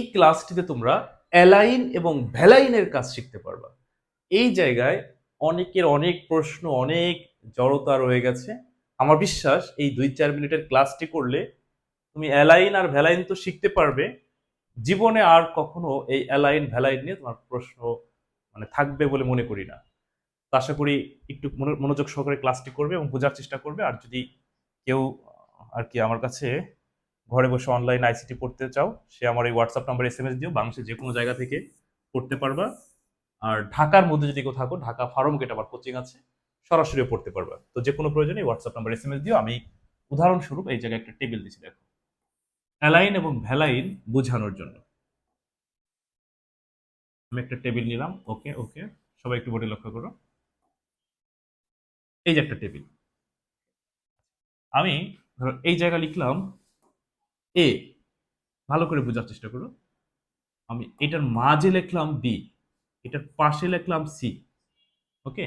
এই ক্লাসটিতে তোমরা অ্যালাইন এবং ভ্যালাইনের কাজ শিখতে পারবা। এই জায়গায় অনেকের অনেক প্রশ্ন, অনেক জড়তা রয়ে গেছে। আমার বিশ্বাস এই দুই চার মিনিটের ক্লাসটি করলে তুমি অ্যালাইন আর ভ্যালাইন তো শিখতে পারবে। জীবনে আর কখনো এই অ্যালাইন ভ্যালাইন নিয়ে তোমার প্রশ্ন মানে থাকবে বলে মনে করি না। আশা করি একটু মনো- মনোযোগ সহকারে ক্লাসটি করবে এবং বোঝার চেষ্টা করবে। আর যদি কেউ আর কি আমার কাছে ঘরে বসে অনলাইন আইসিটি পড়তে চাও, সে আমার এই WhatsApp number S M S দিও, বাংলাদেশের যে কোনো জায়গা থেকে পড়তে পারবা। আর ঢাকার মধ্যে যদি কেউ থাকো, ঢাকা ফার্ম গেট আমার কোচিং আছে, সরাসরিও পড়তে পারবা। তো যে কোনো প্রয়োজনে WhatsApp number S M S দিও। আমি উদাহরণস্বরূপ এই জায়গায় একটা টেবিল দিচ্ছি দেখো। অ্যালাইন এবং ভ্যালাইন বোঝানোর জন্য। আমি একটা টেবিল নিলাম। ওকে ওকে সবাই একটু বোর্ডে লক্ষ্য করো। এই যে একটা টেবিল আমি ধরো এই জায়গা লিখলাম এ ভালো করে বোঝার চেষ্টা করো। আমি এটার মাঝে লিখলাম বি এটার পাশে লিখলাম সি ওকে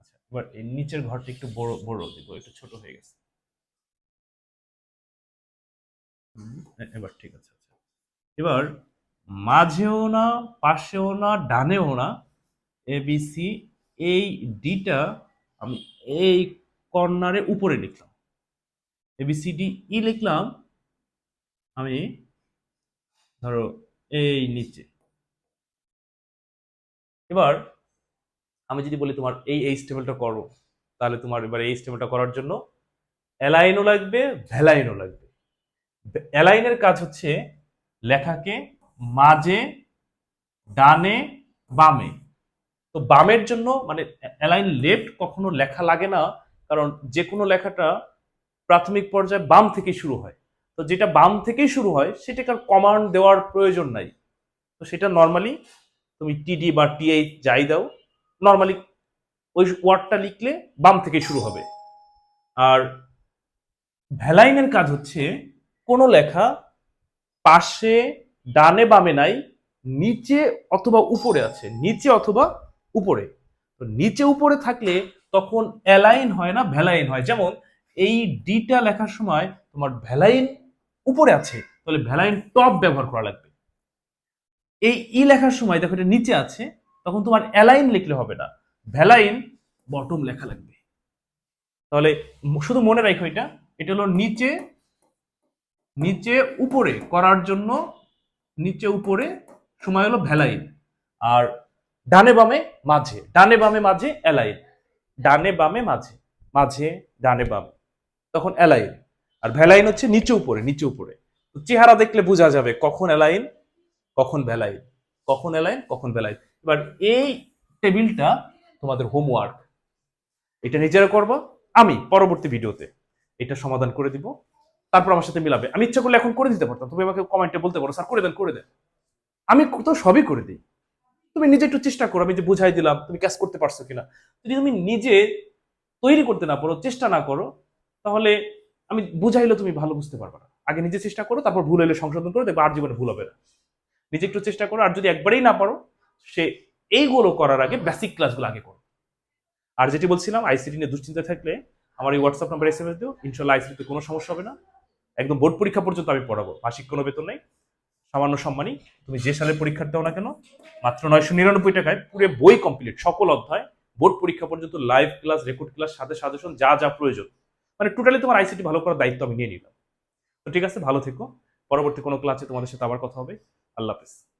আচ্ছা এবার এর নিচের ঘরটা একটু বড় বড় দিব, একটু ছোট হয়ে গেছে। এবার ঠিক আছে আচ্ছা। এবার মাঝেও না, পাশেও না, ডানেও না এ বি সি এই ডিটা আমি এই কর্নারে উপরে লিখলাম। A B C D E লিখলাম আমি ধরো এই নিচে। এবার আমি যদি বলি তোমার এই এই স্টেবলটা করো, তাহলে তোমার এবার এই স্টেবলটা করার জন্য অ্যালাইনও লাগবে ভ্যালাইনও লাগবে। অ্যালাইনের কাজ হচ্ছে লেখাকে মাঝে, ডানে, বামে। তো বামের জন্য মানে অ্যালাইন লেফট কখনো লেখা লাগে না, কারণ যে কোনো লেখাটা প্রাথমিক পর্যায়ে বাম থেকে শুরু হয়। তো যেটা বাম থেকেই শুরু হয়, সেটাকে আর কমান্ড দেওয়ার প্রয়োজন নাই। তো সেটা নর্মালি তুমি টিডি বা টিএইচ যাই দাও নর্মালি ওই ওয়ার্ডটা লিখলে বাম থেকে শুরু হবে। আর ভ্যালাইনের কাজ হচ্ছে, কোনো লেখা পাশে, ডানে, বামে নাই, নিচে অথবা উপরে আছে। নিচে অথবা উপরে। তো নিচে উপরে থাকলে তখন অ্যালাইন হয় না, ভ্যালাইন হয়। যেমন এই ডিটা লেখার সময় তোমার ভ্যালাইন উপরে আছে, তাহলে ভ্যালাইন টপ ব্যবহার করা লাগবে। এই ই লেখার সময় দেখো এটা নিচে আছে, তখন তোমার অ্যালাইন লিখলে হবে না, ভ্যালাইন বটম লেখা লাগবে। তাহলে শুধু মনে রাখো এটা এটা হলো নিচে নিচে উপরে করার জন্য, নিচে উপরে সময় হলো ভ্যালাইন, আর ডানে বামে মাঝে, ডানে বামে মাঝে অ্যালাইন, ডানে বামে মাঝে মাঝে, ডানে বামে, তখন অ্যালাইন। আর ভ্যালাইন হচ্ছে নিচে উপরে নিচে উপরে। চেহারা দেখলে বোঝা যাবে কখন অ্যালাইন, কখন ভ্যালাইন, কখন অ্যালাইন, কখন ভ্যালাইন। এবার এই টেবিলটা তোমাদের হোমওয়ার্ক। এটা নিজেরা করবা, আমি পরবর্তী ভিডিওতে এটা সমাধান করে দিব। তারপর আমার সাথে মিলাবে। আমি ইচ্ছা করলে এখন করে দিতে পারতাম, তুমি আমাকে কমেন্টে বলতে পারো, স্যার, করে দেন করে দেন। আমি তো সবই করে দিই। তুমি নিজে একটু চেষ্টা করো, আমি যে বুঝাই দিলাম, তুমি ক্যাশ করতে পারছ কিনা। যদি তুমি নিজে তৈরি করতে না পারো, চেষ্টা না করো, তাহলে আমি বুঝাইলে তুমি ভালো বুঝতে পারবে না। আগে নিজে চেষ্টা করো, তারপর ভুল হলে সংশোধন করো, দেখবে আর জীবনে ভুল হবে না। নিজে একটু চেষ্টা করো, আর যদি একবারেই না পারো, সে এইগুলো করার আগে বেসিক ক্লাসগুলো আগে করো। আর যেটি বলছিলাম আইসিটি নিয়ে দুশ্চিন্তা থাকলে আমার এই WhatsApp number S M S দিও ইনশাল্লাহ আইসিটিতে কোনো সমস্যা হবে না। একদম বোর্ড পরীক্ষা পর্যন্ত আমি পড়াবো। মাসিক কোনো বেতন নেই। সামান্য সম্মানই। তুমি যে সালের পরীক্ষা দাও না কেন, মাত্র নয়শো নিরানব্বই টাকায় পুরো বই কমপ্লিট সকল অধ্যায়, বোর্ড পরীক্ষা পর্যন্ত লাইভ ক্লাস রেকর্ড ক্লাস সাথে সাজেশন যা যা প্রয়োজন। মানে টোটালি তোমার আইসিটি ভালো করার দায়িত্ব আমি নিয়ে নিলাম। তো ঠিক আছে, ভালো থেকো। পরবর্তী কোনো ক্লাসে তোমাদের সাথে আবার কথা হবে। আল্লাহ হাফেজ।